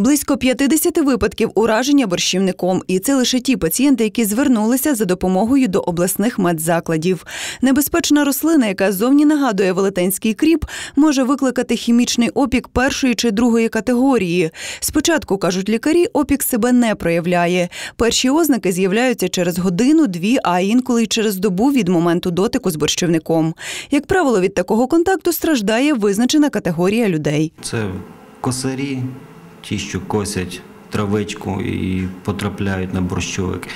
Близько 50 випадків ураження борщівником, і це лише ті пацієнти, які звернулися за допомогою до обласних медзакладів. Небезпечна рослина, яка зовні нагадує велетенський кріп, може викликати хімічний опік першої чи другої категорії. Спочатку кажуть лікарі, опік себе не проявляє. Перші ознаки з'являються через годину, дві, а інколи й через добу від моменту дотику з борщівником. Як правило, від такого контакту страждає визначена категорія людей. Це косарі, ті, що косять травичку і потрапляють на борщовик.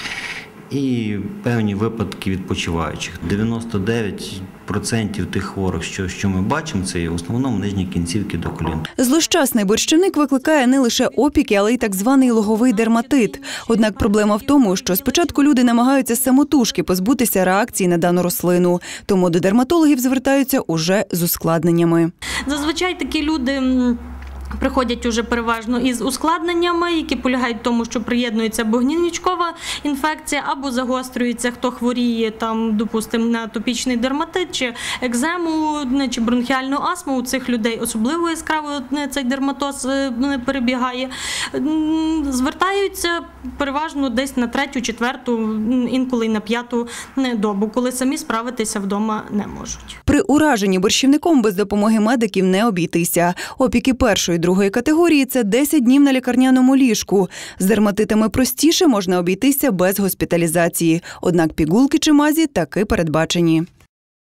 І певні випадки відпочиваючих. 99% тих хворих, що, що ми бачимо, це є в основному нижні кінцівки до колін. Злощасний борщівник викликає не лише опіки, але й так званий логовий дерматит. Однак проблема в тому, що спочатку люди намагаються самотужки позбутися реакції на дану рослину, тому до дерматологів звертаються уже з ускладненнями. Зазвичай такі люди. Приходять уже переважно із ускладненнями, які полягають в тому, що приєднується або гнійничкова інфекція, або загострюється, хто хворіє там, допустимо, на атопічний дерматит, чи екзему, чи бронхіальну астму. У цих людей особливо яскраво цей дерматоз е, не перебігає. Звертаються переважно десь на третю, четверту, інколи й на п'яту добу, коли самі справитися вдома не можуть. При ураженні борщівником без допомоги медиків не обійтися. Опіки першої другої категорії це 10 днів на лікарняному ліжку. З дерматитами простіше можна обійтися без госпіталізації. Однак пігулки чи мазі таки передбачені.